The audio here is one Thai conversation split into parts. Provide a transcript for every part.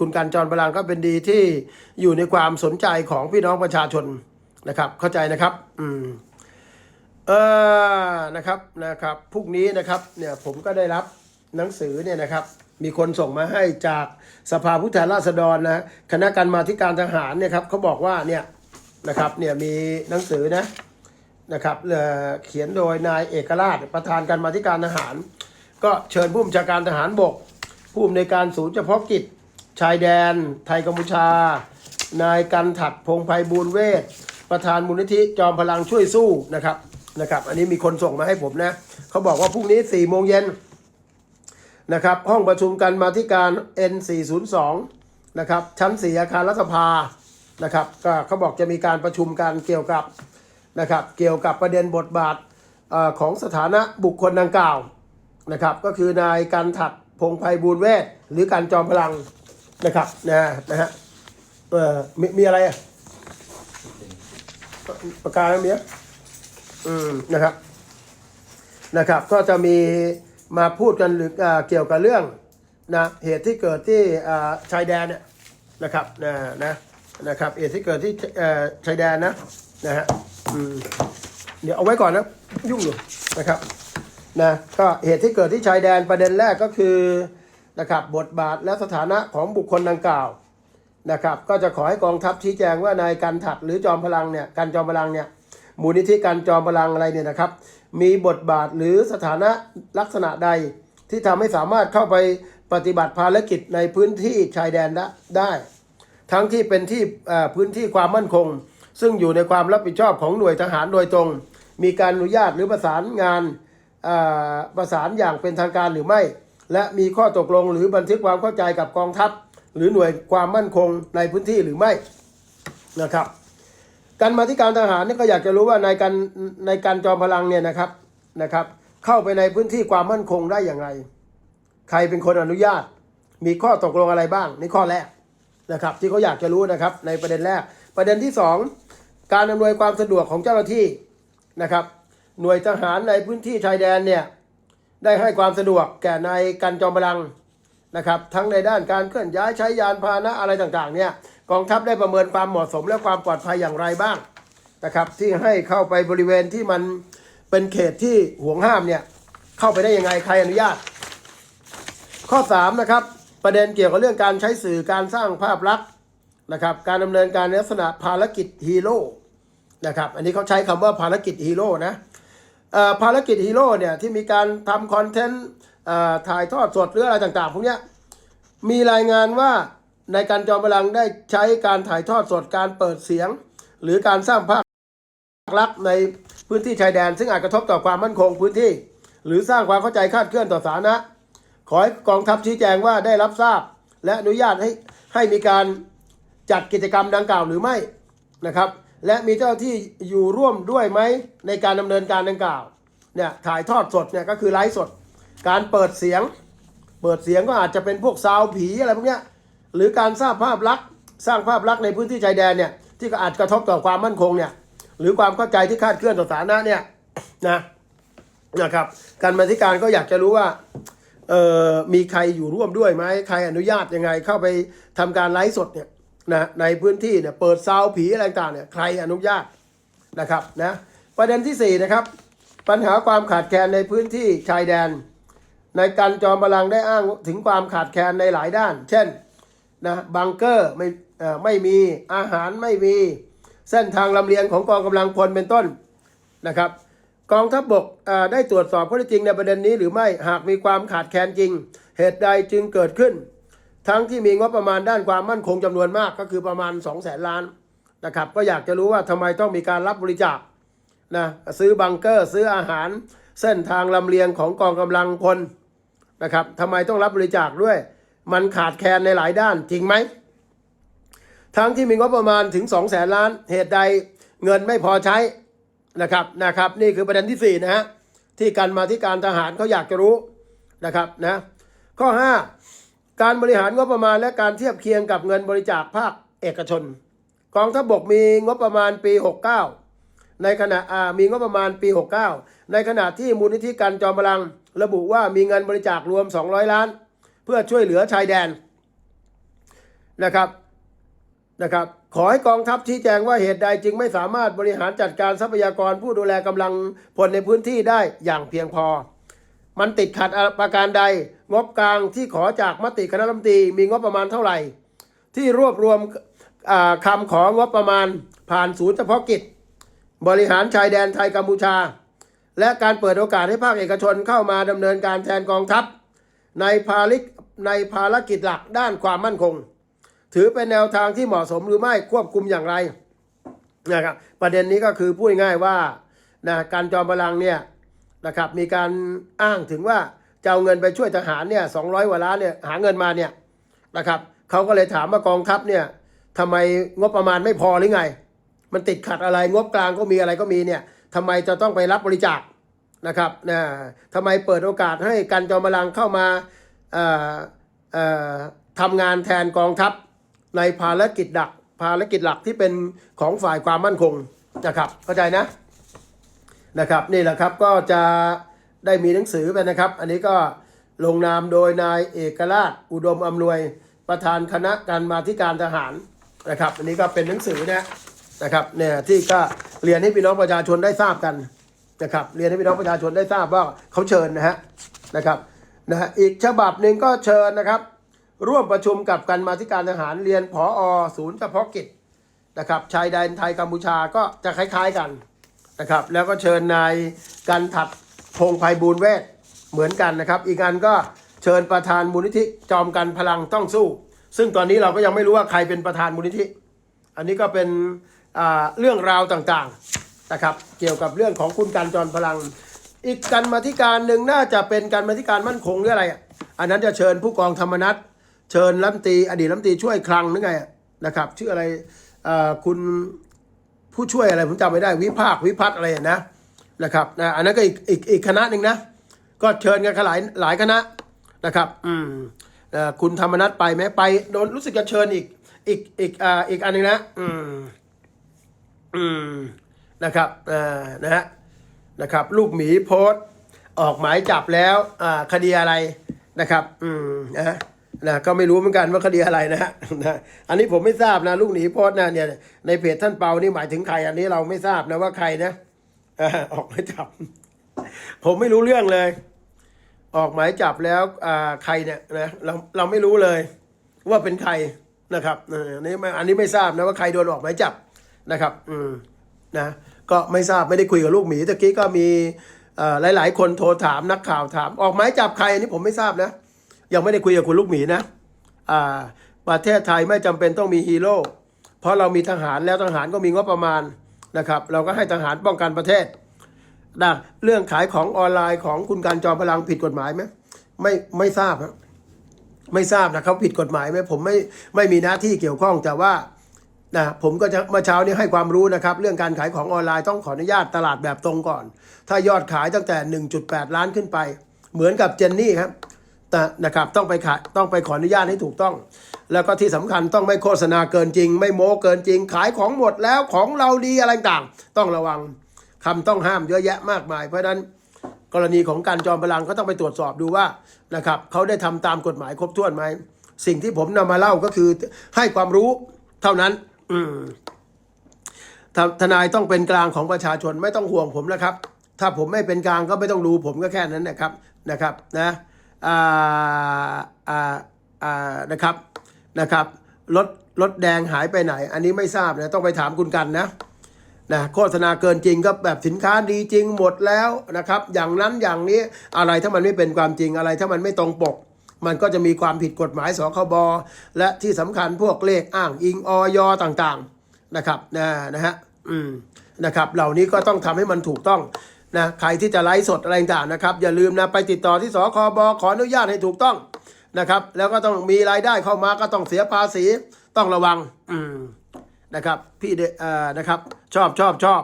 คุณการจรพลังก็เป็นดีที่อยู่ในความสนใจของพี่น้องประชาชนนะครับ เข้าใจนะครับ อืมเออนะครับนะครับพรุ่งนี้นะครับเนี่ยผมก็ได้รับหนังสือเนี่ยนะครับ มีคนส่งมาให้จากสภาผู้แทนราษฎรนะคณะกรรมาธิการทหารเนี่ยครับเขาบอกว่าเนี่ยนะครับเนี่ยมีหนังสือนะนะครับเอ่อเขียนโดยนายเอกราชประธานการมาธิการทหาร ก็เชิญผู้บัญชาการทหารบก ผู้อำนวยการศูนย์เฉพาะกิจ ชายแดน ไทยกัมพูชา นายกันถัดพงไพบูลเวทประธานมูลนิธิจอมพลังช่วยสู้นะครับนะครับ อันนี้มีคนส่งมาให้ผมนะเขาบอกว่าพรุ่งนี้4ี่โมงเย็นนะครับ ห้องประชุมกันมาที่การ N402 นะครับ ชั้นสี่อาคารรัฐสภานะครับ ก็เขาบอกจะมีการประชุมกันเกี่ยวกับนะครับ เกี่ยวกับประเด็นบทบาทอของสถานะบุคคลดังกล่าวนะครับ ก็คือนายกันถัดพงไพบูลเวทหรือการจอมพลัง นะครับนะนะฮะเออมีมีอะไรอะประกาศอะไรเนี้ยอืมนะครับ นะครับ ก็จะมีมาพูดกันหรืออ่าเกี่ยวกับเรื่องนะเหตุที่เกิดที่อ่าชายแดนเนี่ยนะครับนะนะนะครับเหตุที่เกิดที่อ่อชายแดนนะนะฮะอืมเดี๋ยวเอาไว้ก่อนนะยุ่งอยู่นะครับนะก็เหตุที่เกิดที่ชายแดนประเด็นแรกก็คือ นะครับบทบาทและสถานะของบุคคลดังกล่าวนะครับก็จะขอให้กองทัพชี้แจงว่านายกันถัดหรือจอมพลังเนี่ยกันจอมพลังเนี่ยมูลนิธิกันจอมพลังอะไรเนี่ยนะครับ มีบทบาทหรือสถานะลักษณะใดที่ทำให้สามารถเข้าไปปฏิบัติภารกิจในพื้นที่ชายแดนได้ ทั้งที่เป็นที่พื้นที่ความมั่นคง ซึ่งอยู่ในความรับผิดชอบของหน่วยทหารโดยตรง มีการอนุญาตหรือประสานงานประสานอย่างเป็นทางการหรือไม่ และมีข้อตกลงหรือบันทึกความเข้าใจกับกองทัพ หรือหน่วยความมั่นคงในพื้นที่หรือไม่นะครับ การมาที่การทหารนี่ก็อยากจะรู้ว่าในการในการจอมพลังเนี่ยนะครับนะครับ เข้าไปในพื้นที่ความมั่นคงได้อย่างไร ใครเป็นคนอนุญาต มีข้อตกลงอะไรบ้างนี่ข้อแรกนะครับ ที่เขาอยากจะรู้นะครับ ในประเด็นแรก ประเด็นที่สองการอำนวยความสะดวกของเจ้าหน้าที่นะครับ หน่วยทหารในพื้นที่ชายแดนเนี่ย ได้ให้ความสะดวกแก่นายกันจอมพลังนะครับทั้งในด้านการเคลื่อนย้ายใช้ยานพาหนะอะไรต่างๆเนี่ยกองทัพได้ประเมินความเหมาะสมและความปลอดภัยอย่างไรบ้างนะครับที่ให้เข้าไปบริเวณที่มันเป็นเขตที่ห่วงห้ามเนี่ยเข้าไปได้ยังไงใครอนุญาต ข้อ3นะครับประเด็นเกี่ยวกับเรื่องการใช้สื่อการสร้างภาพลักษณ์นะครับการดำเนินการในลักษณะภารกิจฮีโร่นะครับอันนี้เขาใช้คำว่าภารกิจฮีโร่นะ ภารกิจฮีโร่เนี่ยที่มีการทำคอนเทนต์ถ่ายทอดสดหรืออะไรต่างๆพวกนี้มีรายงานว่าในการจอมพลังได้ใช้การถ่ายทอดสดการเปิดเสียง หรือการสร้างภาพลักษณ์ในพื้นที่ชายแดน ซึ่งอาจกระทบต่อความมั่นคงพื้นที่ หรือสร้างความเข้าใจคาดเคลื่อนต่อสาธารณะขอให้กองทัพชี้แจงว่าได้รับทราบ และอนุญาตให้ให้มีการจัดกิจกรรมดังกล่าวหรือไม่นะครับ และมีเจ้าที่อยู่ร่วมด้วยไหมในการดำเนินการดังกล่าวเนี่ยถ่ายทอดสดเนี่ยก็คือไลฟ์สด การเปิดเสียง เปิดเสียงก็อาจจะเป็นพวกซาวผีอะไรพวกเนี้ยหรือการสร้างภาพลักษณ์สร้างภาพลักษณ์ในพื้นที่ชายแดนเนี่ยที่ก็อาจกระทบต่อความมั่นคงเนี่ยหรือความเข้าใจที่คาดเคลื่อนต่อสาธารณะเนี่ยนะนะครับการมาธิการก็อยากจะรู้ว่าเอ่อมีใครอยู่ร่วมด้วยไหมใครอนุญาตยังไงเข้าไปทำการไลฟ์สดเนี่ย นะในพื้นที่เนี่ยเปิดซาวผีอะไรต่างเนี่ยใครอนุญาตนะครับนะประเด็นที่สี่นะครับ ปัญหาความขาดแคลนในพื้นที่ชายแดน ในการจอมพลังได้อ้างถึงความขาดแคลนในหลายด้าน เช่นนะบังเกอร์ไม่ไม่มีอาหารไม่มีเส้นทางลำเลียงของกองกำลังพลเป็นต้นนะครับกองทัพบกได้ตรวจสอบข้อเท็จจริงในประเด็นนี้หรือไม่หากมีความขาดแคลนจริง เหตุใดจึงเกิดขึ้น ทั้งที่มีงบประมาณด้านความมั่นคงจำนวนมากก็คือประมาณ 2 0 0แสนล้านนะครับ ก็อยากจะรู้ว่าทำไมต้องมีการรับบริจาคนะซื้อบังเกอร์ ซื้ออาหาร เส้นทางลำเลียงของกองกำลังพลนะครับทำไมต้องรับบริจาคด้วย มันขาดแคลนในหลายด้านจริงไหมทั้งที่มีงบประมาณถึง 2 0 0แสนล้าน เหตุใดเงินไม่พอใช้นะครับนะครับ นี่คือประเด็นที่ 4 นะฮะที่การมาที่การทหารเขาอยากจะรู้นะครับนะข้อ 5 การบริหารงบประมาณและการเทียบเคียงกับเงินบริจาคภาคเอกชน กองทัพบกมีงบประมาณปี 69 ในขณะอามีงบประมาณปี 69 ในขณะที่มูลนิธิการจอมพลัง ระบุว่ามีเงินบริจาครวม 200 ล้าน เพื่อช่วยเหลือชายแดนนะครับนะครับ ขอให้กองทัพชี้แจงว่าเหตุใดจึงไม่สามารถบริหารจัดการทรัพยากรผู้ดูแลกำลังพลในพื้นที่ได้อย่างเพียงพอ มันติดขัดประการใด งบกลางที่ขอจากมติคณะรัฐมนตรีมีงบประมาณเท่าไหร่ ที่รวบรวมอ่าคำของงบประมาณผ่านศูนย์เฉพาะกิจ บริหารชายแดนไทยกัมพูชา และการเปิดโอกาสให้ภาคเอกชนเข้ามาดำเนินการแทนกองทัพ ในภาริกในภารกิจหลักด้านความมั่นคง ถือเป็นแนวทางที่เหมาะสมหรือไม่ควบคุมอย่างไรนะครับประเด็นนี้ก็คือพูดง่ายว่านะการจอมพลังเนี่ย นะครับมีการอ้างถึงว่าจะเอาเงินไปช่วยทหารเนี่ยสองร้อยกว่าล้านเนี่ยหาเงินมาเนี่ยนะครับเขาก็เลยถามว่ากองทัพเนี่ยทำไมงบประมาณไม่พอหรือไง มันติดขัดอะไรงบกลางก็มีอะไรก็มีเนี่ยทำไมจะต้องไปรับบริจาคนะครับนะทำไมเปิดโอกาสให้การจอมพลังเข้ามาทำงานแทนกองทัพในภารกิจหลักภารกิจหลักที่เป็นของฝ่ายความมั่นคงนะครับเข้าใจนะ นะครับนี่แหละครับก็จะได้มีหนังสือไปนะครับ อันนี้ก็ลงนามโดยนายเอกราชอุดมอำนวยประธานคณะการมาธิการทหารนะครับ อันนี้ก็เป็นหนังสือนะนะครับเนี่ยที่ก็เรียนให้พี่น้องประชาชนได้ทราบกันนะครับเรียนให้พี่น้องประชาชนได้ทราบว่าเขาเชิญนะฮะนะครับนะฮะอีกฉบับหนึ่งก็เชิญนะครับ ร่วมประชุมกับการมาธิการทหารเรียนผอศูนย์เฉพาะกิจนะครับชายแดนไทยกัมพูชาก็จะคล้าย ๆกัน นะครับ แล้วก็เชิญนายกันถัดพงไพบูลเวทเหมือนกันนะครับ อีกอันก็เชิญประธานมูลนิธิจอมกันพลังต้องสู้ ซึ่งตอนนี้เราก็ยังไม่รู้ว่าใครเป็นประธานมูลนิธิ อันนี้ก็เป็นเรื่องราวต่างๆนะครับ เกี่ยวกับเรื่องของคุณการจรพลัง อีกการมาธิการหนึ่งน่าจะเป็นการมาธิการมั่นคงหรืออะไร อันนั้นจะเชิญผู้กองธรรมนัฐเชิญรัฐมตีอดีตรัฐมตีช่วยคลังหรือไงนะครับชื่ออะไรคุณ ผู้ช่วยอะไรผมจำไม่ได้วิภาควิพัฒน์อะไรนะนะครับนะอันนั้นก็อีกอีกอีกคณะหนึ่งนะ ก็เชิญกันหลายหลายคณะนะครับ อืมเออคุณธรรมนัฐไปไหมไปโดนรู้สึกจะเชิญอีกอีกอีกอ่าอีกอันหนึงนะอืมอืมนะครับอ่านะฮะนะครับ ลูกหมีโพสต์ออกหมายจับแล้วอ่าคดีอะไรนะครับ อืมนะ นะก็ไม่รู้เหมือนกันว่าคดีอะไรนะฮะนะอันนี้ผมไม่ทราบนะลูกหนีโพส์นะเนี่ยในเพจท่านเปานี่หมายถึงใคร อันนี้เราไม่ทราบนะว่าใครนะออกหมายจับ ผมไม่รู้เรื่องเลย ออกหมายจับแล้วอ่าใครเนี่ยนะเราเราไม่รู้เลย ว่าเป็นใครนะครับอออันนี้ไม่อันนี้ไม่ทราบนะว่าใครโดนออกหมายจับนะครับ อืมนะ ก็ไม่ทราบไม่ได้คุยกับลูกหมีตะกี้ก็มีอ่อหลาย ๆ คนโทรถามนักข่าวถาม ออกหมายจับใครอันนี้ผมไม่ทราบนะ ยังไม่ได้คุยกับคุณลูกหมีนะอ่าประเทศไทยไม่จำเป็นต้องมีฮีโร่เพราะเรามีทหารแล้วทหารก็มีงบประมาณนะครับ เราก็ให้ทหารป้องกันประเทศนะเรื่องขายของออนไลน์ของคุณการจอมพลังผิดกฎหมายไหมไม่ไม่ทราบครับไม่ทราบนะเขาผิดกฎหมายไหมผมไม่ไม่มีหน้าที่เกี่ยวข้องแต่ว่านะผมก็จะเมื่อเช้านี้ให้ความรู้นะครับ เรื่องการขายของออนไลน์ต้องขออนุญาตตลาดแบบตรงก่อน ถ้ายอดขายตั้งแต่ 1.8 ล้านขึ้นไป เหมือนกับเจนนี่ครับ นะครับต้องไปขายต้องไปขออนุญาตให้ถูกต้อง แล้วก็ที่สำคัญต้องไม่โฆษณาเกินจริง ไม่โม้เกินจริง ขายของหมดแล้วของเราดีอะไรต่างต้องระวังคำต้องห้ามเยอะแยะมากมาย เพราะฉะนั้นกรณีของการจอมพลังก็ต้องไปตรวจสอบดูว่านะครับเขาได้ทำตามกฎหมายครบถ้วนไหมสิ่งที่ผมนำมาเล่าก็คือให้ความรู้เท่านั้น อืทนายต้องเป็นกลางของประชาชนไม่ต้องห่วงผมนะครับ ถ้าผมไม่เป็นกลางก็ไม่ต้องดูผมก็แค่นั้นนะครับนะครับนะ นะครับนะครับรถรถแดงหายไปไหน อันนี้ไม่ทราบนะต้องไปถามคุณกันนะนะโฆษณาเกินจริงก็แบบสินค้าดีจริงหมดแล้วนะครับ อย่างนั้นอย่างนี้อะไรถ้ามันไม่เป็นความจริงอะไร ถ้ามันไม่ตรงปก มันก็จะมีความผิดกฎหมายสคบและที่สำคัญพวกเลขอ้างอิงออยต่างๆนะครับนะนะฮะอืมนะครับ เหล่านี้ก็ต้องทำให้มันถูกต้อง นะใครที่จะไลฟ์สดอะไรต่างๆนะครับ อย่าลืมนะไปติดต่อที่สคบขออนุญาตให้ถูกต้องนะครับ แล้วก็ต้องมีรายได้เข้ามาก็ต้องเสียภาษีต้องระวังอืมนะครับพี่เดเอ่อนะครับชอบชอบชอบ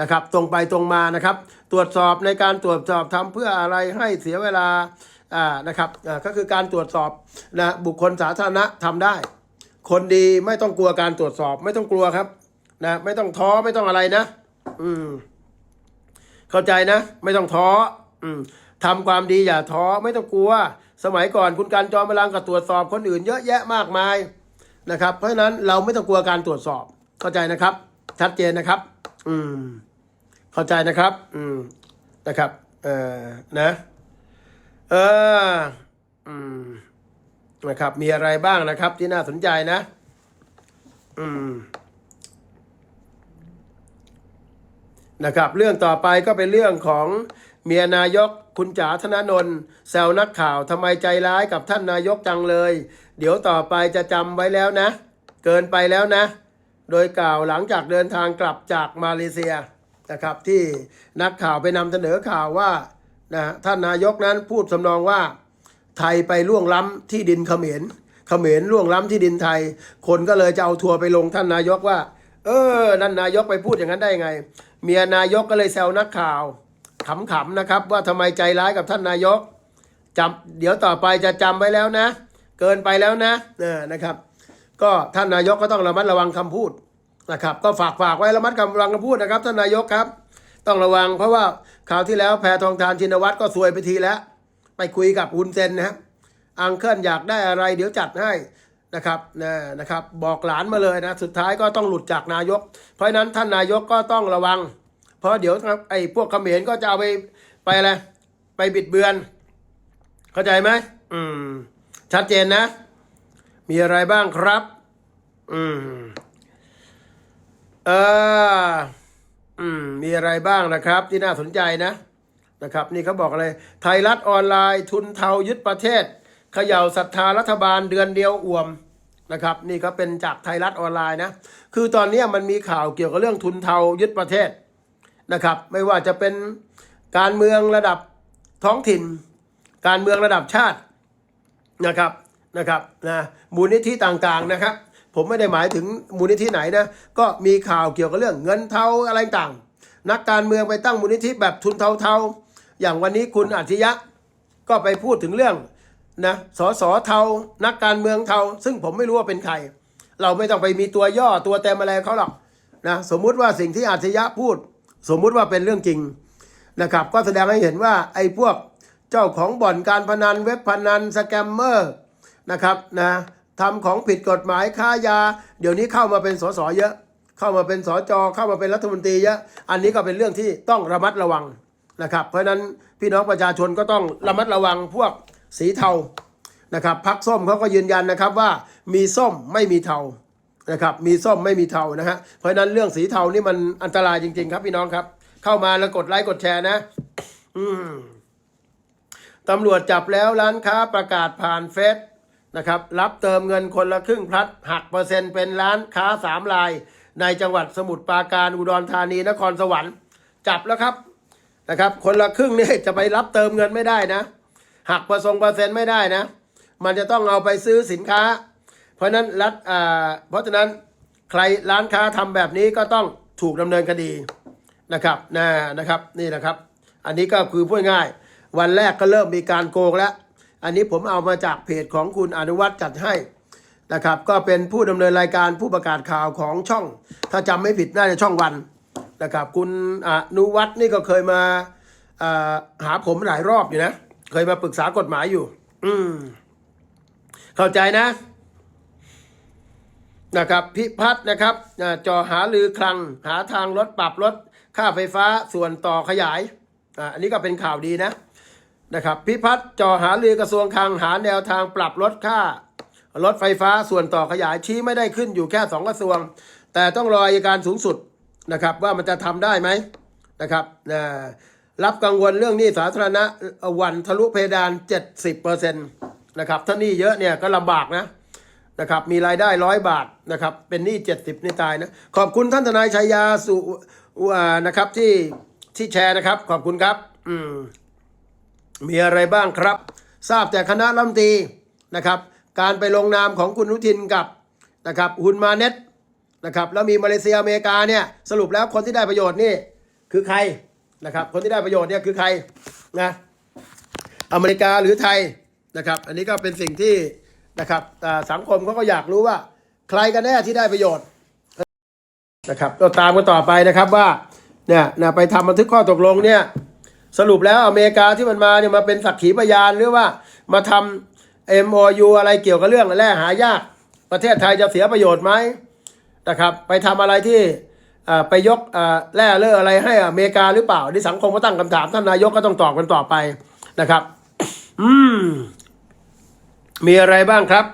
นะครับตรงไปตรงมานะครับ ตรวจสอบในการตรวจสอบทำเพื่ออะไรให้เสียเวลาอ่านะครับอ่าก็คือการตรวจสอบนะบุคคลสาธารณะทำได้ คนดีไม่ต้องกลัวการตรวจสอบไม่ต้องกลัวครับนะไม่ต้องท้อไม่ต้องอะไรนะ อืม เข้าใจนะ ไม่ต้องท้อทำความดีอย่าท้อไม่ต้องกลัว สมัยก่อนคุณการจอมพลังก็ตรวจสอบคนอื่นเยอะแยะมากมายนะครับ เพราะฉะนั้นเราไม่ต้องกลัวการตรวจสอบ เข้าใจนะครับ ชัดเจนนะครับ อืม เข้าใจนะครับ อืมนะครับ เออนะ เอออืมนะครับ มีอะไรบ้างนะครับ ที่น่าสนใจนะ อืม นะครับเรื่องต่อไปก็เป็นเรื่องของเมียนายกคุณจ๋าธนนนท์แซวนักข่าวทำไมใจร้ายกับท่านนายกจังเลย เดี๋ยวต่อไปจะจำไว้แล้วนะ เกินไปแล้วนะ โดยกล่าวหลังจากเดินทางกลับจากมาเลเซียนะครับที่นักข่าวไปนำเสนอข่าวว่านะท่านนายกนั้นพูดสำนองว่า ไทยไปล่วงล้ำที่ดินเขมรเขมรล่วงล้ำที่ดินไทย คนก็เลยจะเอาทัวร์ไปลงท่านนายกว่า เออนั่นนายกไปพูดอย่างนั้นได้ไง เมียนายกก็เลยแซวนักข่าวขำๆนะครับ ว่าทำไมใจร้ายกับท่านนายกจำเดี๋ยวต่อไปจะจำไว้แล้วนะ เกินไปแล้วนะเออนะครับ ก็ท่านนายกก็ต้องระมัดระวังคำพูดนะครับ ก็ฝากฝากไว้ระมัดระวังคำพูดนะครับ ท่านนายกครับ ต้องระวังเพราะว่าคราวที่แล้วแพทองทานชินวัตรก็ซวยไปทีแล้ว ไปคุยกับฮุนเซนนะครับอังเคิลอยากได้อะไรเดี๋ยวจัดให้ นะครับนะนะครับบอกหลานมาเลยนะสุดท้ายก็ต้องหลุดจากนายก เพราะนั้นท่านนายกก็ต้องระวัง เพราะเดี๋ยวไอ้พวกเขมรก็จะเอาไปไปอะไรไปบิดเบือน เข้าใจไหมอืม ชัดเจนนะ มีอะไรบ้างครับ อืมเอออืมมีอะไรบ้างนะครับ ที่น่าสนใจนะนะครับ นี่เขาบอกอะไร ไทยรัฐออนไลน์ทุนเทายึดประเทศ เขย่าศรัทธารัฐบาลเดือนเดียวอ่วมนะครับ นี่ก็เป็นจากไทยรัฐออนไลน์นะ คือตอนนี้มันมีข่าวเกี่ยวกับเรื่องทุนเทายึดประเทศนะครับ ไม่ว่าจะเป็นการเมืองระดับท้องถิ่น การเมืองระดับชาตินะครับนะครับนะมูลนิธิต่างๆนะครับ ผมไม่ได้หมายถึงมูลนิธิไหนนะก็มีข่าวเกี่ยวกับเรื่องเงินเทาอะไรต่างนักการเมืองไปตั้งมูลนิธิแบบทุนเทาๆ อย่างวันนี้คุณอาทิยะก็ไปพูดถึงเรื่อง นะสสเทานักการเมืองเทา ซึ่งผมไม่รู้ว่าเป็นใคร เราไม่ต้องไปมีตัวย่อตัวเต็มอะไรเขาหรอกนะสมมุติว่าสิ่งที่อาทิยะพูด สมมุติว่าเป็นเรื่องจริงนะครับ ก็แสดงให้เห็นว่าไอ้พวกเจ้าของบ่อนการพนันเว็บพนันสแกมเมอร์นะครับนะทำของผิดกฎหมายค้ายา เดี๋ยวนี้เข้ามาเป็นสสเยอะ เข้ามาเป็นสจเข้ามาเป็นรัฐมนตรีเยอะ อันนี้ก็เป็นเรื่องที่ต้องระมัดระวังนะครับ เพราะฉะนั้นพี่น้องประชาชนก็ต้องระมัดระวังพวก สีเทานะครับพักส้มเขาก็ยืนยันนะครับว่ามีส้มไม่มีเทานะครับมีส้มไม่มีเทานะฮะเพราะนั้นเรื่องสีเทานี่มันอันตรายจริง ๆ ครับพี่น้องครับ เข้ามาแล้วกดไลค์กดแชร์นะ อืมตำรวจจับแล้วร้านค้าประกาศผ่านเฟซนะครับรับเติมเงินคนละครึ่งพลัดหักเปอร์เซ็นต์เป็นร้านค้าสามราย ในจังหวัดสมุทรปราการอุดรธานีนครสวรรค์ จับแล้วครับนะครับ คนละครึ่งนี่จะไปรับเติมเงินไม่ได้นะ หักเปอร์ซ็นต์เปอร์เซ็นต์ไม่ได้นะ มันจะต้องเอาไปซื้อสินค้า เพราะนั้นรัฐอ่าเพราะฉะนั้นใครร้านค้าทำแบบนี้ก็ต้องถูกดำเนินคดีนะครับนะนะครับนี่นะครับ อันนี้ก็คือพูดง่าย วันแรกก็เริ่มมีการโกงแล้ว อันนี้ผมเอามาจากเพจของคุณอนุวัฒน์จัดให้นะครับ ก็เป็นผู้ดำเนินรายการผู้ประกาศข่าวของช่อง ถ้าจำไม่ผิดน่าจะช่องวันนะครับ คุณอนุวัฒน์นี่ก็เคยมาาหาผมหลายรอบอยู่นะ เคยมาปรึกษากฎหมายอยู่ อืม เข้าใจนะ นะครับ พิพัฒน์นะครับอ่าจอหาลือคลัง หาทางลดปรับลดค่าไฟฟ้าส่วนต่อขยายอันนี้ก็เป็นข่าวดีนะ นะครับ พิพัฒน์จอหาลือกระทรวงคลังหาแนวทางปรับลดค่ารถไฟฟ้าส่วนต่อขยายชี้ไม่ได้ขึ้นอยู่แค่สองกระทรวง แต่ต้องรออัยการสูงสุดนะครับ ว่ามันจะทำได้ไหมนะครับนะ รับกังวลเรื่องหนี้สาธารณะวันทะลุเพดาน 70%นะครับถ้าหนี้เยอะเนี่ยก็ลำบากนะนะครับมีรายได้ร้อยบาทนะครับเป็นหนี้เจ็ดสิบนี่ตายนะขอบคุณท่านทนายชัยยาสุอ่านะครับที่ที่แชร์นะครับ ขอบคุณครับอืมมีอะไรบ้างครับ ทราบแต่คณะรัฐมนตรีนะครับ การไปลงนามของคุณนุทินกับนะครับฮุนมาเน็ตนะครับแล้วมีมาเลเซียอเมริกาเนี่ยสรุปแล้วคนที่ได้ประโยชน์นี่คือใคร นะครับ คนที่ได้ประโยชน์เนี่ยคือใครนะอเมริกาหรือไทยนะครับ อันนี้ก็เป็นสิ่งที่นะครับสังคมเขาก็อยากรู้ว่า ใครกันแน่ที่ได้ประโยชน์นะครับก็ตามกันต่อไปนะครับว่าเนี่ยนะไปทำบันทึกข้อตกลงเนี่ยสรุปแล้วอเมริกาที่มันมาเนี่ยมาเป็นสักขีพยานหรือว่ามาทำ MOU อะไรเกี่ยวกับเรื่องแร่หายาก ประเทศไทยจะเสียประโยชน์ไหมนะครับ ไปทำอะไรที่ ไปยกแร่เลออะไรให้อเมริกาหรือเปล่าที่สังคมก็ตั้งคำถามท่านนายกก็ต้องตอบกันต่อไปนะครับ อืม มีอะไรบ้างครับ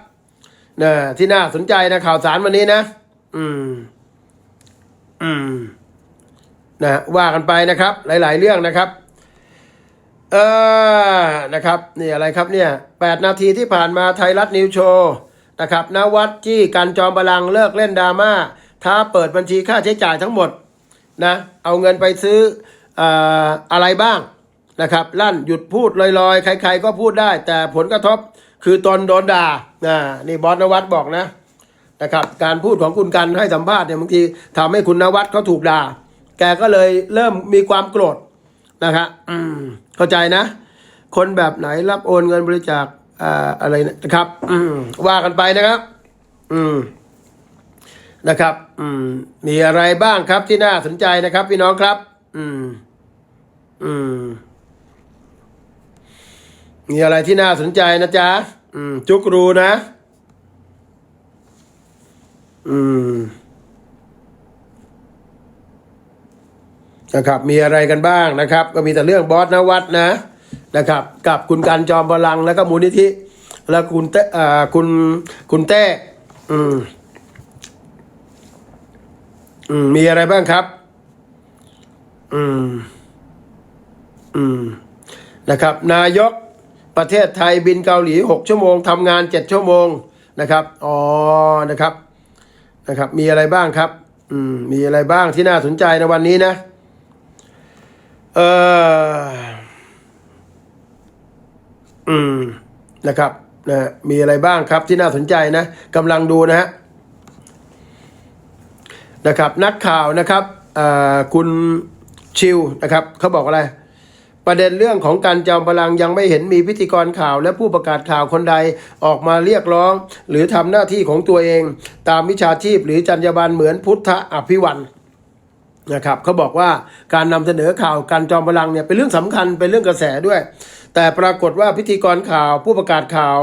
นะที่น่าสนใจนะข่าวสารวันนี้นะ อืม อืม นะว่ากันไปนะครับ หลาย ๆ เรื่องนะครับ เออนะครับนี่อะไรครับเนี่ยแปดนาทีที่ผ่านมาไทยรัฐนิวโชว์นะครับนวัดจี้กันจอมบลังเลิกเล่นดราม่า ท้าเปิดบัญชีค่าใช้จ่ายทั้งหมดนะเอาเงินไปซื้อออะไรบ้างนะครับลั่นหยุดพูดลอยๆ ใคร ๆ ก็พูดได้ แต่ผลกระทบคือตนโดนด่านะนี่บอสนวัดบอกนะนะครับการพูดของคุณกันให้สัมภาษณ์เนี่ยบางทีทำให้คุณนวัดเขาถูกด่า แกก็เลยเริ่มมีความโกรธนะครับเข้าใจนะ คนแบบไหนรับโอนเงินบริจาคอ่าอะไรนะครับอืว่ากันไปนะครับ อืม นะครับ อืม มีอะไรบ้างครับที่น่าสนใจนะครับ พี่น้องครับ อืม อืม มีอะไรที่น่าสนใจนะจ๊ะอืม จุกรูนะ อืมนะครับ มีอะไรกันบ้างนะครับ ก็มีแต่เรื่องบอสนวัดนะนะครับ กับคุณการจอมพลังแล้วก็มูลนิธิ แล้วคุณเต้อ่าคุณคุณเต้ อืม อืมมีอะไรบ้างครับ อืม อืม นะครับ นายกประเทศไทยบินเกาหลีหกชั่วโมงทำงานเจ็ดชั่วโมงนะครับ อ๋อ นะครับ นะครับ มีอะไรบ้างครับ อืม มีอะไรบ้างที่น่าสนใจในวันนี้นะ เอออืม นะครับ นะ มีอะไรบ้างครับที่น่าสนใจนะกำลังดูนะฮะ นะครับนักข่าวนะครับคุณชิวนะครับเขาบอกอะไร ประเด็นเรื่องของการจอมพลังยังไม่เห็นมีพิธีกรข่าว และผู้ประกาศข่าวคนใดออกมาเรียกร้อง หรือทำหน้าที่ของตัวเอง ตามวิชาชีพหรือจรรยาบรรณเหมือนพุทธอภิวันนะครับเขาบอกว่าการนำเสนอข่าวการจอมพลังเนี่ยเป็นเรื่องสำคัญเป็นเรื่องกระแสด้วย แต่ปรากฏว่าพิธีกรข่าวผู้ประกาศข่าว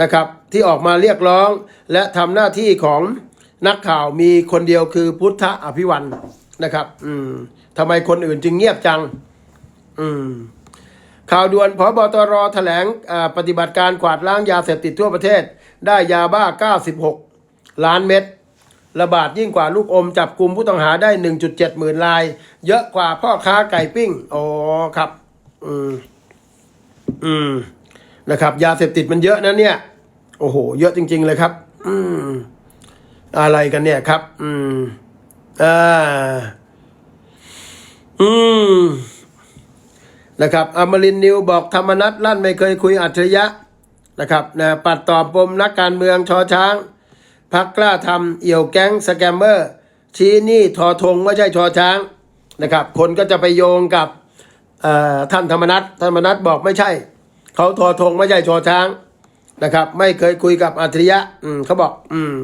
นะครับที่ออกมาเรียกร้อง และทำหน้าที่ของ นักข่าวมีคนเดียวคือพุทธอภิวันนะครับ อืมทำไมคนอื่นจึงเงียบจัง อืม ข่าวด่วนพบตรแถลงปฏิบัติการกวาดล้างยาเสพติดทั่วประเทศ ได้ยาบ้า 96 ล้านเม็ดระบาดยิ่งกว่าลูกอมจับกลุ่มผู้ต้องหาได้ 1.7 หมื่นราย เยอะกว่าพ่อค้าไก่ปิ้งอ๋อครับ อืม อืมนะครับ ยาเสพติดมันเยอะนะเนี่ย โอ้โห เยอะจริง ๆ เลยครับ อืม อะไรกันเนี่ยครับ อืมอ่าอืมนะครับอมรินนิวบอกธรรมนัตลั่นไม่เคยคุยอัจฉริยะนะครับนะปัดตอบปมนักการเมืองชอช้าง พักกล้าทำเอี่ยวแก๊งสแกมเมอร์ ชี้นี่ทอทงไม่ใช่ชอช้างนะครับ คนก็จะไปโยงกับอ่อท่านธรรมนัตธรรมนัตบอกไม่ใช่ เขาทอทงไม่ใช่ชอช้างนะครับ ไม่เคยคุยกับอัจฉริยะ อืมเขาบอก อืม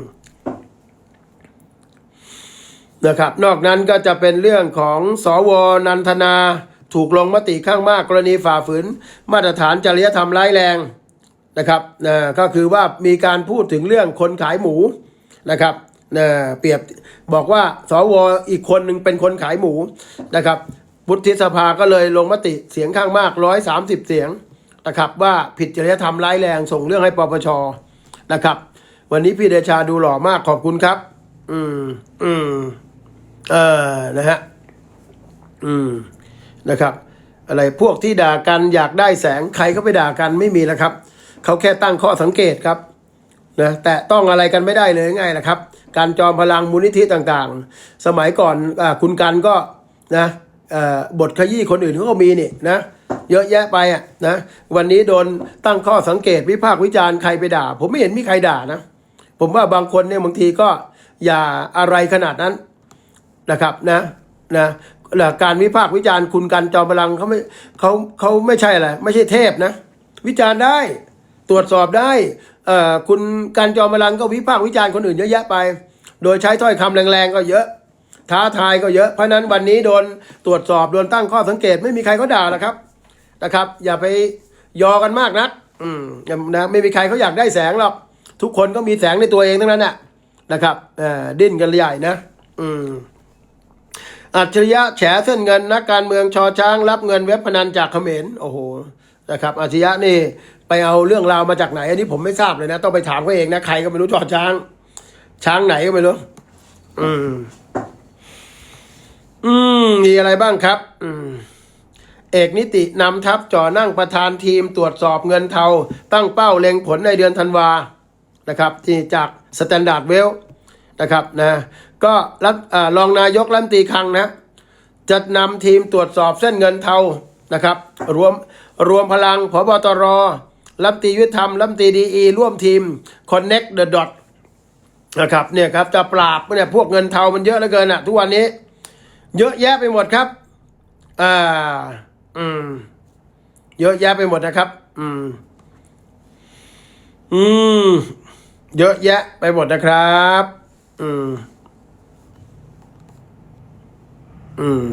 นะครับ นอกนั้นก็จะเป็นเรื่องของสวนันทนา ถูกลงมติข้างมากกรณีฝ่าฝืน มาตรฐานจริยธรรมร้ายแรงนะครับนะก็คือว่ามีการพูดถึงเรื่องคนขายหมูนะครับนะเปรียบบอกว่าสวอีกคนหนึ่งเป็นคนขายหมูนะครับวุฒิสภาก็เลยลงมติเสียงข้างมาก 130 เสียงนะครับว่าผิดจริยธรรมร้ายแรงส่งเรื่องให้ปปชนะครับ วันนี้พี่เดชาดูหล่อมากขอบคุณครับ อืม อืม เออนะฮะอืมนะครับ อะไรพวกที่ด่ากันอยากได้แสงใครเขาไปด่ากันไม่มีแล้วครับเขาแค่ตั้งข้อสังเกตครับนะแต่ต้องอะไรกันไม่ได้เลยไงล่ะครับ การจอมพลังมูลนิธิต่างๆ สมัยก่อนอคุณกันก็นะเอ่อบทขยี้คนอื่นเขาก็มีนี่นะเยอะแยะไปอะนะวันนี้โดนตั้งข้อสังเกตวิพากษ์วิจารณ์ใครไปด่า ผมไม่เห็นมีใครด่านะ ผมว่าบางคนเนี่ยบางทีก็อย่าอะไรขนาดนั้น นะครับนะนะนะการวิพากษ์วิจารณ์คุณกันจอมพลังเขาไม่เขาเขาไม่ใช่อะไรไม่ใช่เทพนะ วิจารณ์ได้ตรวจสอบได้เอ่อคุณกันจอมพลังก็วิพากษ์วิจารณ์คนอื่นเยอะแยะไป โดยใช้ถ้อยคำแรงๆก็เยอะ ท้าทายก็เยอะเพราะนั้นวันนี้โดนตรวจสอบโดนตั้งข้อสังเกตไม่มีใครเขาด่านะครับนะครับ อย่าไปยอกันมากนักอืมนะไม่มีใครเขาอยากได้แสงหรอกทุกคนก็มีแสงในตัวเองทั้งนั้นน่ะนะครับเอ่อดิ้นกันใหญ่นะ อืม อัจฉริยะแฉเส้นเงินนักการเมืองชอช้าง รับเงินเว็บพนันจากเขมรโอ้โหนะครับอัจฉริยะนี่ไปเอาเรื่องราวมาจากไหน อันนี้ผมไม่ทราบเลยนะ ต้องไปถามเขาเองนะใครก็ไม่รู้ชอช้าง ช้างไหนก็ไม่รู้อืม อืมมีอะไรบ้างครับ อืมเอกนิตินำทัพจ่อนั่งประธานทีมตรวจสอบเงินเทา ตั้งเป้าเล็งผลในเดือนธันวานะครับที่จากสแตนดาร์ดเวลนะครับนะ ก็รัฐรองนายกรัฐมนตรีคลังนะจะนำทีมตรวจสอบเส้นเงินเทานะครับ รวมรวมพลังพบตรรัฐมนตรียุติธรรมรัฐมนตรีดีอีร่วมทีม Connect the Dot นะครับเนี่ยครับจะปราบเนี่ยพวกเงินเทามันเยอะเหลือเกินอะทุกวันนี้ เยอะแยะไปหมดครับอ่าอืม เยอะแยะไปหมดนะครับ อืม อืม เยอะแยะไปหมดนะครับ อืม อืม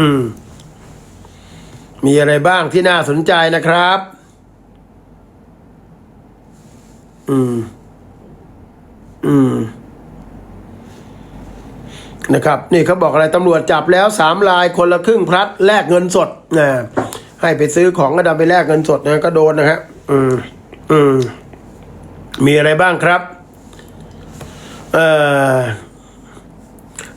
อืม มีอะไรบ้างที่น่าสนใจนะครับ อืม อืม นะครับ นี่เขาบอกอะไรตำรวจจับแล้วสามลายคนละครึ่งพลัดแลกเงินสดนะให้ไปซื้อของก็ดันไปแลกเงินสดนะก็โดนนะฮะอืม อืม มีอะไรบ้างครับ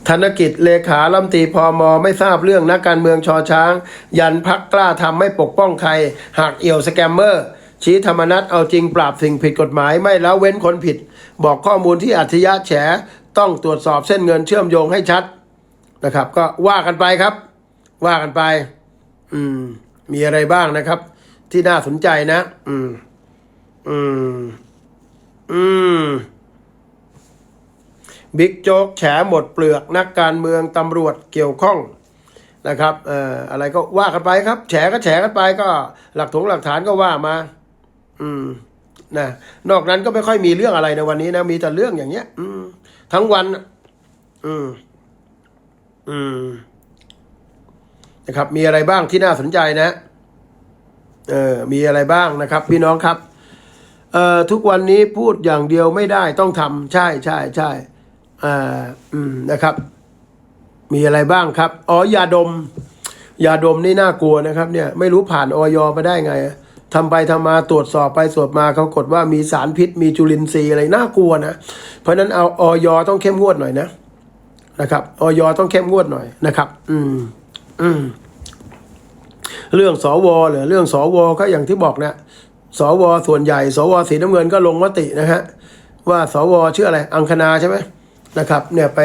ธนกิจเลขาลัมตีพอมอไม่ทราบเรื่องนักการเมืองชอช้าง ยันพักกล้าทำไม่ปกป้องใคร หากเอี่ยวสแกมเมอร์ ชี้ธรรมนัตเอาจริงปราบสิ่งผิดกฎหมายไม่และเว้นคนผิด บอกข้อมูลที่อัจฉริยะแฉ ต้องตรวจสอบเส้นเงินเชื่อมโยงให้ชัดนะครับ ก็ว่ากันไปครับ ว่ากันไป อืม มีอะไรบ้างนะครับ ที่น่าสนใจนะ อืม อืม อืม บิ๊กโจ๊กแฉหมดเปลือกนักการเมืองตำรวจเกี่ยวข้องนะครับเอ่ออะไรก็ว่ากันไปครับ แฉก็แฉกันไปก็หลักถงหลักฐานก็ว่ามา อืมนะนอกนั้นก็ไม่ค่อยมีเรื่องอะไรในวันนี้นะมีแต่เรื่องอย่างเงี้ย อืม ทั้งวันนะอืม อืมนะครับ มีอะไรบ้างที่น่าสนใจนะเออมีอะไรบ้างนะครับ พี่น้องครับเอ่อทุกวันนี้พูดอย่างเดียวไม่ได้ต้องทำใช่ใช่ใช่ อ่าอืมนะครับ มีอะไรบ้างครับ อ๋อยาดม ยาดมนี่น่ากลัวนะครับ เนี่ยไม่รู้ผ่านออยมาได้ไงทำไปทำมาตรวจสอบไปตรวจมาเขากดว่ามีสารพิษ มีจุลินทรีย์อะไรน่ากลัวนะเพราะฉะนั้นเอาออยต้องเข้มงวดหน่อยนะนะครับออยต้องเข้มงวดหน่อยนะครับ อืม อืม เรื่องสวเหรือเรื่องสวก็อย่างที่บอกนะสวส่วนใหญ่ สวสีน้ำเงินก็ลงมตินะฮะว่าสวชื่ออะไร อังคณาใช่ไหม นะครับเนี่ยไป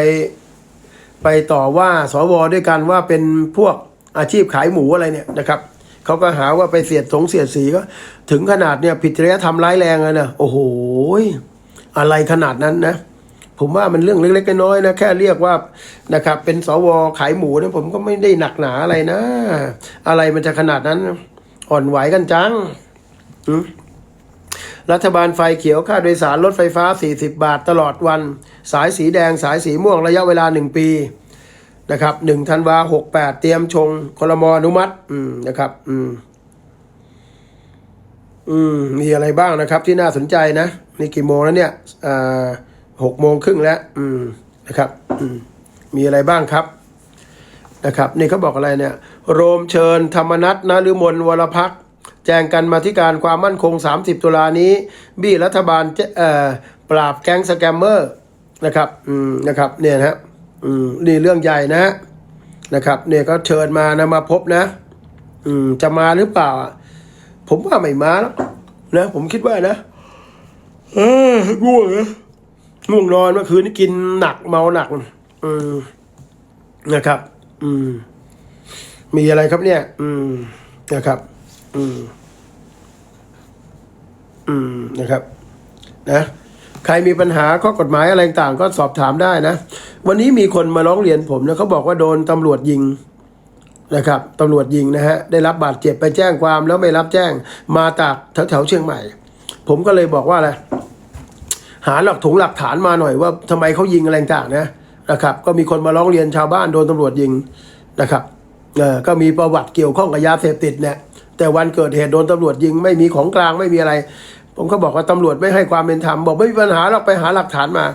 ไปต่อว่าสวด้วยกันว่าเป็นพวกอาชีพขายหมูอะไรเนี่ยนะครับเขาก็หาว่าไปเสียดสงเสียดสีก็ ถึงขนาดเนี่ยผิดจริยธรรมร้ายแรงเลยนะโอ้โหอะไรขนาดนั้นนะผมว่ามันเรื่องเล็กๆน้อยๆนะแค่เรียกว่านะครับเป็นสวขายหมูเนี่ยผมก็ไม่ได้หนักหนาอะไรนะ อะไรมันจะขนาดนั้น อ่อนไหวกันจังอืม รัฐบาลไฟเขียวค่าโดยสารรถไฟฟ้า 40 บาทตลอดวัน สายสีแดงสายสีม่วงระยะเวลา 1 ปีนะครับ1ธันวา68 เตรียมชงคลมอนุมัติอืมนะครับอืมอืมมีอะไรบ้างนะครับที่น่าสนใจนะนี่กี่โมงแล้วเนี่ยอ่าหกโมงครึ่งแล้ว อืมนะครับอืมมีอะไรบ้างครับนะครับ นี่เขาบอกอะไรเนี่ย โรมเชิญ ธรรมนัตนฤมลวรพักษ แจ้งกันมาที่การความมั่นคง 30 ตุลานี้ บี้รัฐบาลจะเอ่อปราบแก๊งสแกมเมอร์นะครับอืมนะครับเนี่ยนะฮะอืมนี่เรื่องใหญ่นะนะครับ เนี่ยก็เชิญมานะมาพบนะ อืมจะมาหรือเปล่าอะผมว่าไม่มาแล้วนะผมคิดว่านะเออง่วงนะง่วงนอนเมื่อคืนนี้กินหนักเมาหนักอืมนะครับ อืม มีอะไรครับเนี่ย อืมนะครับ อืม อืมนะครับ นะใครมีปัญหาข้อกฎหมายอะไรต่างก็สอบถามได้นะ วันนี้มีคนมาร้องเรียนผมนะเขาบอกว่าโดนตำรวจยิงนะครับตำรวจยิงนะฮะได้รับบาดเจ็บไปแจ้งความแล้วไม่รับแจ้งมาจากแถวๆเชียงใหม่ ผมก็เลยบอกว่าอะไรหาหลักถงหลักฐานมาหน่อยว่าทำไมเขายิงอะไรต่างนะนะครับ ก็มีคนมาร้องเรียนชาวบ้านโดนตำรวจยิงนะครับเออก็มีประวัติเกี่ยวข้องกับยาเสพติดเนี่ย แต่วันเกิดเหตุโดนตำรวจยิงไม่มีของกลางไม่มีอะไร ผมก็บอกว่าตำรวจไม่ให้ความเป็นธรรมบอกไม่มีปัญหาหรอกไปหาหลักฐานมา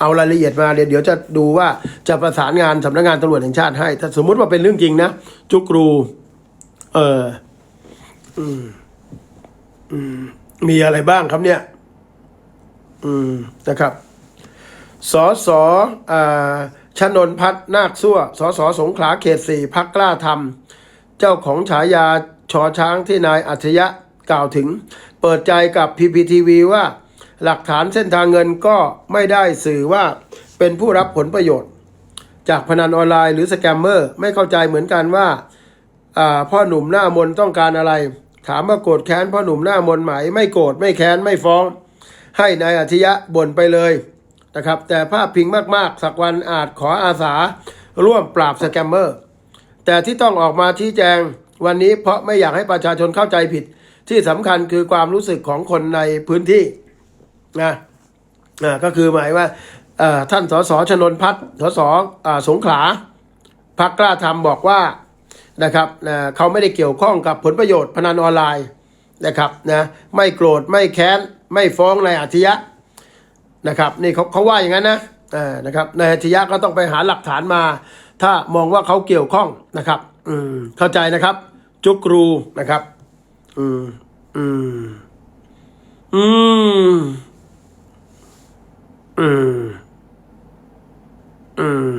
เอารายละเอียดมาเดี๋ยวเดี๋ยวจะดูว่าจะประสานงานสำนักงานตำรวจแห่งชาติให้ถ้าสมมุติว่าเป็นเรื่องจริงนะจุกรูเอออืมอืมมีอะไรบ้างครับเนี่ย อืมนะครับสอสออชนนพัฒน์นาคซั่วสอสอสงขลาเขตสี่พักกล้าทำเจ้าของฉายา ชอช้างที่นายอัจฉริยะกล่าวถึง เปิดใจกับ PPTV ว่า หลักฐานเส้นทางเงินก็ไม่ได้สื่อว่าเป็นผู้รับผลประโยชน์ จากพนันออนไลน์หรือสแกมเมอร์ไม่เข้าใจเหมือนกันว่าพ่อหนุ่มหน้ามนต้องการอะไร ถามว่าโกรธแค้นพ่อหนุ่มหน้ามนไหมไม่โกรธไม่แค้นไม่ฟ้อง ให้นายอาทิยะบ่นไปเลยนะครับแต่ภาพพิงมากๆ สักวันอาจขออาสาร่วมปราบสแกมเมอร์ แต่ที่ต้องออกมาชี้แจง วันนี้เพราะไม่อยากให้ประชาชนเข้าใจผิด ที่สำคัญคือความรู้สึกของคนในพื้นที่นะอ่าก็คือหมายว่าท่านสสชนนพัฒน์สสสงขลาพักกล้าทำบอกว่านะครับนะเขาไม่ได้เกี่ยวข้องกับผลประโยชน์พนันออนไลน์นะครับนะไม่โกรธไม่แค้น ไม่ฟ้องนายอาทิยะนะครับนี่เขาเขาว่าอย่างนั้นนะนะครับนายอาทิยะก็ต้องไปหาหลักฐานมา ถ้ามองว่าเขาเกี่ยวข้องนะครับ อืมเข้าใจนะครับ จุกรูนะครับ อืม อืม อืม อืม อืม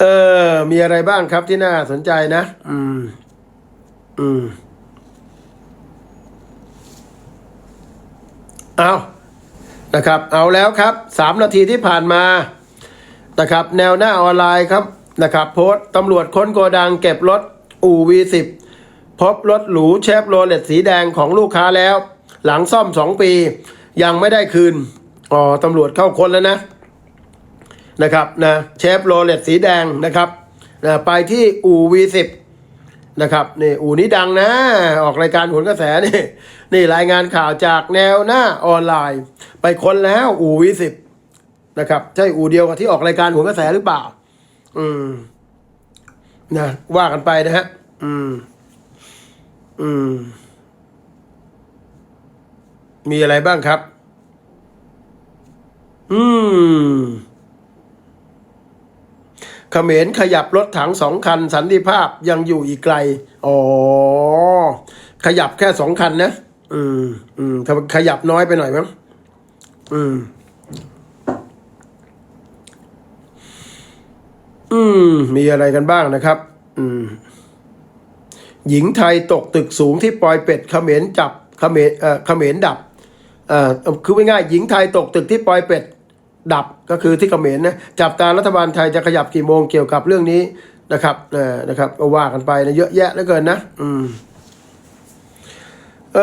เออ มีอะไรบ้างครับที่น่าสนใจนะ อืม อืมเอานะครับ เอาแล้วครับสามนาทีที่ผ่านมานะครับ แนวหน้าออนไลน์ครับ นะครับโพสต์ตำรวจค้นโกดังเก็บรถอู่วีสิบพบรถหรูเชฟโรเลตสีแดงของลูกค้าแล้ว หลังซ่อมสองปี ยังไม่ได้คืนอ๋อตำรวจเข้าค้นแล้วนะนะครับนะเชฟโรเลตสีแดงนะครับนะไปที่อู่ V10 นะครับนี่อู่นี้ดังนะ ออกรายการผลกระแสนี่นี่รายงานข่าวจากแนวหน้าออนไลน์ ไปค้นแล้วอู่ V10 นะครับใช่อู่เดียวกับที่ออกรายการผลกระแสหรือเปล่า อืม นะว่ากันไปนะฮะ อืม อืม มีอะไรบ้างครับ อืมเขมรขยับรถถังสองคัน สันติภาพยังอยู่อีกไกล อ๋อ ขยับแค่สองคันนะ อืม อืมขยับน้อยไปหน่อยมั้ง อืม อืม มีอะไรกันบ้างนะครับ อืม หญิงไทยตกตึกสูงที่ปลอยเป็ดเขมรจับเขมรเอ่อเขมรดับเอ่อคือง่ายๆหญิงไทยตกตึกที่ปลอยเป็ด ดับก็คือที่เขมรนะจับตารัฐบาลไทยจะขยับกี่โมงเกี่ยวกับเรื่องนี้นะครับเออนะครับก็ว่ากันไปนะเยอะแยะเหลือเกินนะ อืม เอ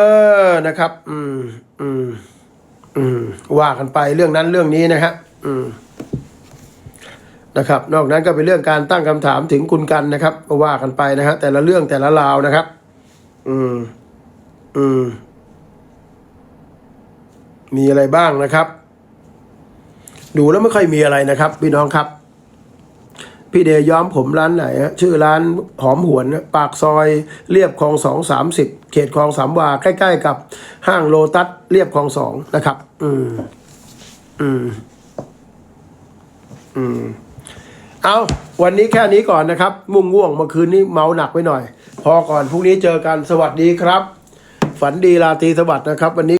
อนะครับ อืมอืมอืมว่ากันไปเรื่องนั้นเรื่องนี้นะครับอืม นะครับ นอกนั้นก็เป็นเรื่องการตั้งคำถามถึงคุณกันนะครับก็ว่ากันไปนะฮะแต่ละเรื่องแต่ละราวนะครับ อืม อืม มีอะไรบ้างนะครับ ดูแล้วไม่ค่อยมีอะไรนะครับ พี่น้องครับ พี่เดย้อมผมร้านไหนฮะชื่อร้านหอมหวนนะปากซอยเรียบคลองสองสามสิบเขตคลองสามวาใกล้ ๆ กับ ห้างโลตัสเรียบคลองสองนะครับ อืม อืม อืม เอาวันนี้แค่นี้ก่อนนะครับง่งง่วงเมื่อคืนนี้เมาหนักไปหน่อย พอก่อนพรุ่งนี้เจอกันสวัสดีครับ ฝันดีราตรีสวัสดิ์นะครับ วันนี้